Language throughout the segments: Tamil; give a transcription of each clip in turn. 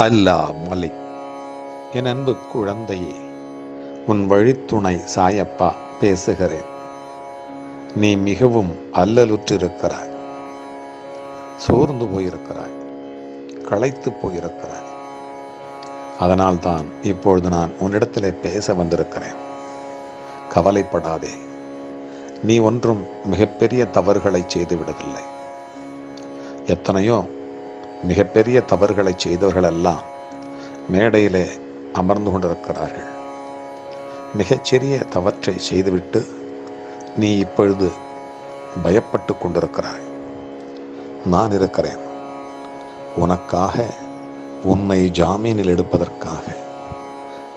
அல்லா மலை என் அன்பு குழந்தையே உன் வழித்துணை சாயப்பா பேசுகிறேன். நீ மிகவும் அல்லலுற்றிருக்கிறாய். சோர்ந்து போயிருக்கிறாய். களைத்து போயிருக்கிறாய். அதனால்தான் இப்பொழுது நான் உன்னிடத்திலே பேச வந்திருக்கிறேன். கவலைப்படாதே. நீ ஒன்றும் மிகப்பெரிய தவறுகளை செய்து விடவில்லை எத்தனையோ மிகப்பெரிய தவறுகளை செய்தவர்களெல்லாம் மேடையிலே அமர்ந்து கொண்டிருக்கிறார்கள். மிகச்சிறிய தவற்றை செய்துவிட்டு நீ இப்பொழுது பயப்பட்டு கொண்டிருக்கிறாய். நான் இருக்கிறேன். உனக்காக உன்னை ஜாமீனில் எடுப்பதற்காக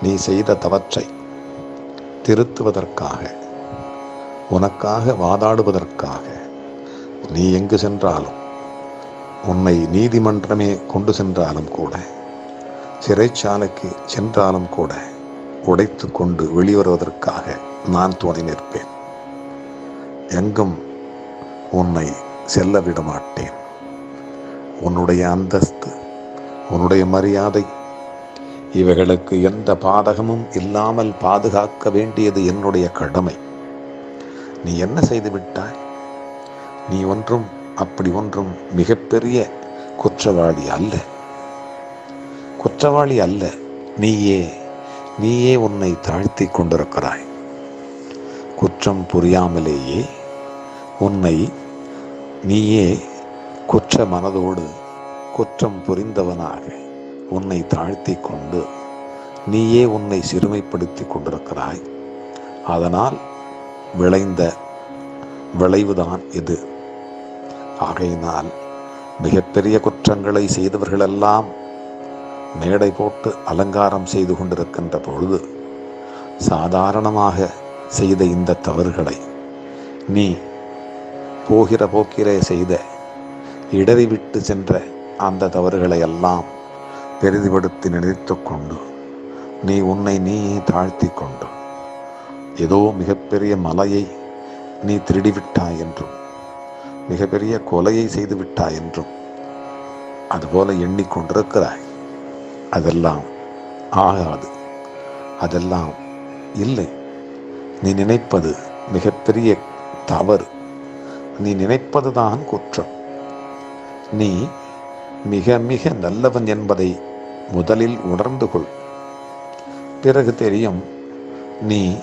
நீ செய்த தவற்றை திருத்துவதற்காக உனக்காக வாதாடுவதற்காக நீ எங்கு சென்றாலும் உன்னை நீதிமன்றமே கொண்டு சென்றாலும் கூட சிறைச்சாலைக்கு சென்றாலும் கூட உடைத்து கொண்டு வெளிவருவதற்காக நான் துணை நிற்பேன். எங்கும் உன்னை செல்ல விட மாட்டேன் உன்னுடைய அந்தஸ்து உன்னுடைய மரியாதை இவைகளுக்கு எந்த பாதகமும் இல்லாமல் பாதுகாக்க வேண்டியது என்னுடைய கடமை. நீ என்ன செய்துவிட்டாய் நீ ஒன்றும் அப்படி ஒன்றும் மிகப்பெரிய குற்றவாளி அல்ல. குற்றவாளி அல்ல. நீயே நீயே உன்னை தாழ்த்தி கொண்டிருக்கிறாய். குற்றம் புரியாமலேயே உன்னை நீயே குற்ற மனதோடு குற்றம் புரிந்தவனாக உன்னை தாழ்த்தி கொண்டு நீயே உன்னை சிறுமைப்படுத்தி கொண்டிருக்கிறாய். அதனால் விளைந்த விளைவுதான் இது. ஆகையினால் மிகப்பெரிய குற்றங்களை செய்தவர்களெல்லாம் மேடை போட்டு அலங்காரம் செய்து கொண்டிருக்கின்ற பொழுது சாதாரணமாக செய்த இந்த தவறுகளை நீ போகிற போக்கிலே செய்த இடறி விட்டு சென்ற அந்த தவறுகளை எல்லாம் பெரிதுபடுத்தி நினைத்து கொண்டு நீ உன்னை நீ தாழ்த்தி கொண்டு ஏதோ மிகப்பெரிய மலையை நீ திருடிவிட்டாய் என்றும் மிகப்பெரிய கொலையை செய்து விட்டாய் என்றும் அதுபோல எண்ணிக்கொண்டிருக்கிறாய். அதெல்லாம் ஆகாது. அதெல்லாம் இல்லை. நீ நினைப்பது மிகப்பெரிய தவறு. நீ நினைப்பதுதான் குற்றம். நீ மிக மிக நல்லவன் என்பதை முதலில் உணர்ந்து கொள். பிறகு தெரியும் நீ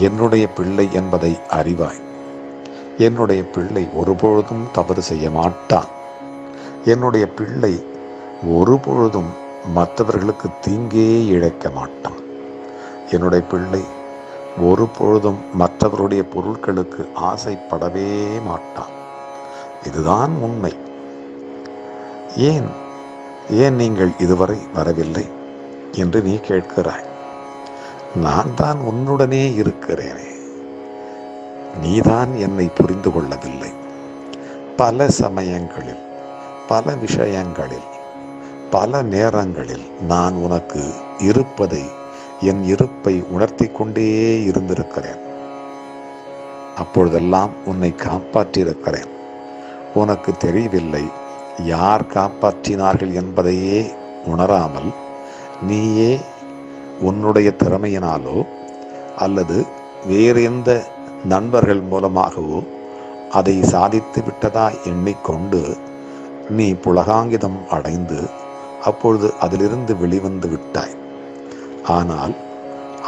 என்னுடைய பிள்ளை என்பதை அறிவாய். என்னுடைய பிள்ளை ஒருபொழுதும் தவறு செய்ய மாட்டான். என்னுடைய பிள்ளை ஒருபொழுதும் மற்றவர்களுக்கு தீங்கே இழைக்க மாட்டான். என்னுடைய பிள்ளை ஒரு பொழுதும் மற்றவருடைய பொருட்களுக்கு ஆசைப்படவே மாட்டான். இதுதான் உண்மை. ஏன் ஏன் நீங்கள் இதுவரை வரவில்லை என்று நீ கேட்கிறாய். நான் தான் உன்னுடனே இருக்கிறேனே. நீதான் என்னை புரிந்து கொள்ளவில்லை. பல சமயங்களில் பல விஷயங்களில் பல நேரங்களில் நான் உனக்கு இருப்பதை என் இருப்பை உணர்த்தி கொண்டே இருந்திருக்கிறேன். அப்பொழுதெல்லாம் உன்னை காப்பாற்றியிருக்கிறேன். உனக்கு தெரியவில்லை யார் காப்பாற்றினார்கள் என்பதையே உணராமல் நீயே உன்னுடைய திறமையினாலோ அல்லது வேறு எந்த நண்பர்கள் மூலமாகவோ அதை சாதித்து விட்டதா எண்ணிக்கொண்டு நீ புலகாங்கிதம் அடைந்து அப்பொழுது அதிலிருந்து வெளிவந்து விட்டாய். ஆனால்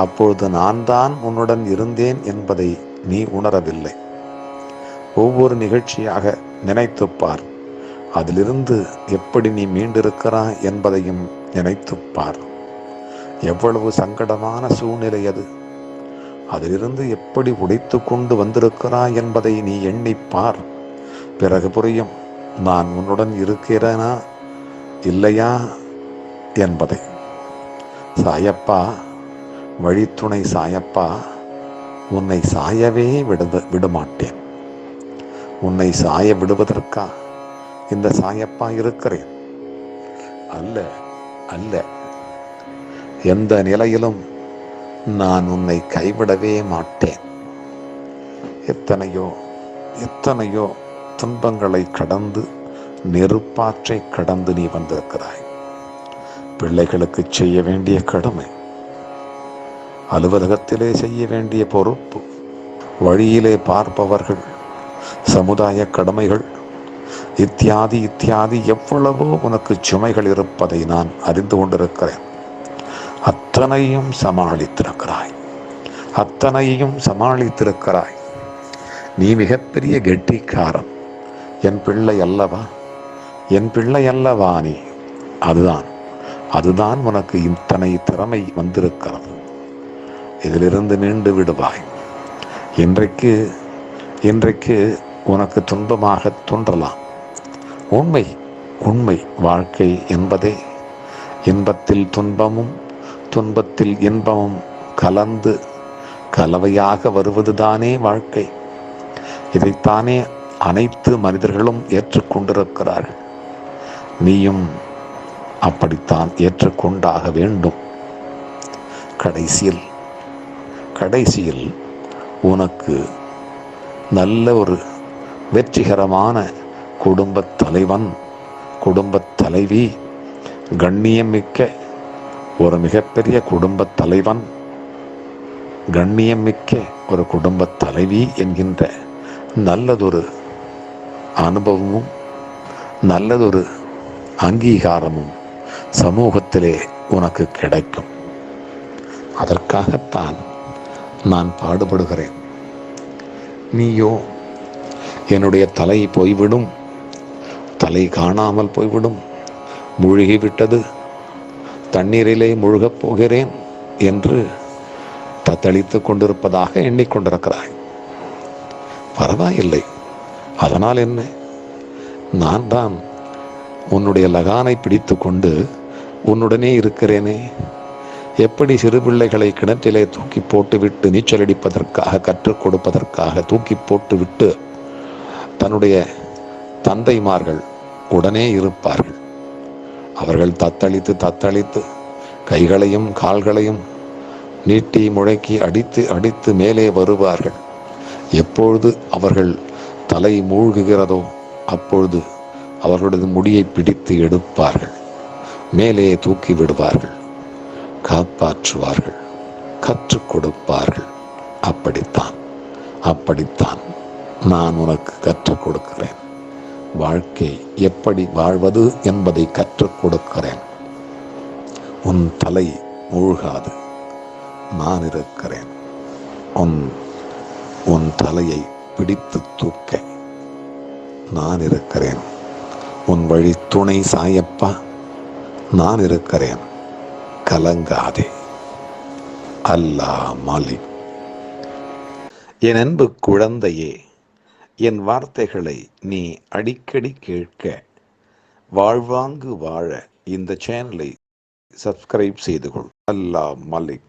அப்பொழுது நான் தான் உன்னுடன் இருந்தேன் என்பதை நீ உணரவில்லை. ஒவ்வொரு நிகழ்ச்சியாக நினைத்துப்பார் அதிலிருந்து எப்படி நீ மீண்டிருக்கிறாய் என்பதையும் நினைத்துப்பார் எவ்வளவு சங்கடமான சூழ்நிலை அது. அதிலிருந்து எப்படி உடைத்து கொண்டு வந்திருக்கிறாய் என்பதை நீ எண்ணிப்பார் பிறகு புரியும். நான் உன்னுடன் இருக்கிறேனா? இல்லையா? என்பதை. சாயப்பா வழித்துணை சாயப்பா உன்னை சாயவே விடுத விடமாட்டேன். உன்னை சாய விடுவதற்கா இந்த சாயப்பா இருக்கிறேன்? அல்ல அல்ல. எந்த நிலையிலும் நான் உன்னை கைவிடவே மாட்டேன். எத்தனையோ எத்தனையோ துன்பங்களை கடந்து நெருப்பாற்றை கடந்து நீ வந்திருக்கிறாய். பிள்ளைகளுக்கு செய்ய வேண்டிய கடமை அலுவலகத்திலே செய்ய வேண்டிய பொறுப்பு வழியிலே பார்ப்பவர்கள் சமுதாய கடமைகள் இத்தியாதி இத்தியாதி எவ்வளவோ உனக்கு சுமைகள் இருப்பதை நான் அறிந்து கொண்டிருக்கிறேன். அத்தனையும் சமாளித்திருக்கிறாய். அத்தனையும் சமாளித்திருக்கிறாய். நீ மிகப்பெரிய கெட்டிக்காரன். என் பிள்ளை அல்லவா? என் பிள்ளை அல்லவா நீ? அதுதான். அதுதான் உனக்கு இத்தனை திறமை வந்திருக்கிறது. இதிலிருந்து மீண்டு விடுவாய். இன்றைக்கு இன்றைக்கு உனக்கு துன்பமாக தோன்றலாம். உண்மை உண்மை வாழ்க்கை என்பதே. இன்பத்தில் துன்பமும் துன்பத்தில் இன்பமும் கலந்து கலவையாக வருவதுதானே வாழ்க்கை. இதைத்தானே அனைத்து மனிதர்களும் ஏற்றுக்கொண்டிருக்கிறார்கள். நீயும் அப்படித்தான் ஏற்றுக்கொண்டாக வேண்டும். கடைசியில் கடைசியில் உனக்கு நல்ல ஒரு வெற்றிகரமான குடும்பத் தலைவன் குடும்பத் தலைவி கண்ணியமிக்க ஒரு மிகப்பெரிய குடும்பத் தலைவன் கண்ணியமிக்க ஒரு குடும்பத் தலைவி என்கின்ற நல்லதொரு அனுபவமும் நல்லதொரு அங்கீகாரமும் சமூகத்திலே உனக்கு கிடைக்கும். அதற்காகத்தான் நான் பாடுபடுகிறேன். நீயோ என்னுடைய தலை போய்விடும் தலை காணாமல் போய்விடும் மூழ்கிவிட்டது தண்ணீரிலே முழுகப் போகிறேன் என்று தத்தளித்து கொண்டிருப்பதாக எண்ணிக்கொண்டிருக்கிறாய். பரவாயில்லை. அதனால் என்ன? நான் தான் உன்னுடைய லகானை பிடித்து கொண்டு உன்னுடனே இருக்கிறேனே. எப்படி சிறு பிள்ளைகளை கிணற்றிலே தூக்கி போட்டுவிட்டு நீச்சல் அடிப்பதற்காக கற்றுக் கொடுப்பதற்காக தூக்கி போட்டுவிட்டு தன்னுடைய தந்தைமார்கள் உடனே இருப்பார்கள். அவர்கள் தத்தளித்து தத்தளித்து கைகளையும் கால்களையும் நீட்டி முழக்கி அடித்து அடித்து மேலே வருவார்கள். எப்பொழுது அவர்கள் தலை மூழ்குகிறதோ அப்பொழுது அவர்களது முடியை பிடித்து எடுப்பார்கள். மேலே தூக்கி விடுவார்கள். காப்பாற்றுவார்கள். கற்றுக் கொடுப்பார்கள். அப்படித்தான். அப்படித்தான் நான் உனக்கு கற்றுக் கொடுக்கிறேன். வாழ்க்கை எப்படி வாழ்வது என்பதை கற்றுக் கொடுக்கிறேன். உன் தலை மூழ்காது நான் இருக்கிறேன். உன் உன் தலையை பிடித்து தூக்க நான் இருக்கிறேன். உன் வழி துணை சாயப்பா நான் இருக்கிறேன். கலங்காதே அல்லா மாலிக் என் அன்பு குழந்தையே என் வார்த்தைகளை நீ அடிக்கடி கேட்க. வாழ்வாங்கு வாழ இந்த சேனலை சப்ஸ்கிரைப் செய்து கொள் அல்லா மலிக்.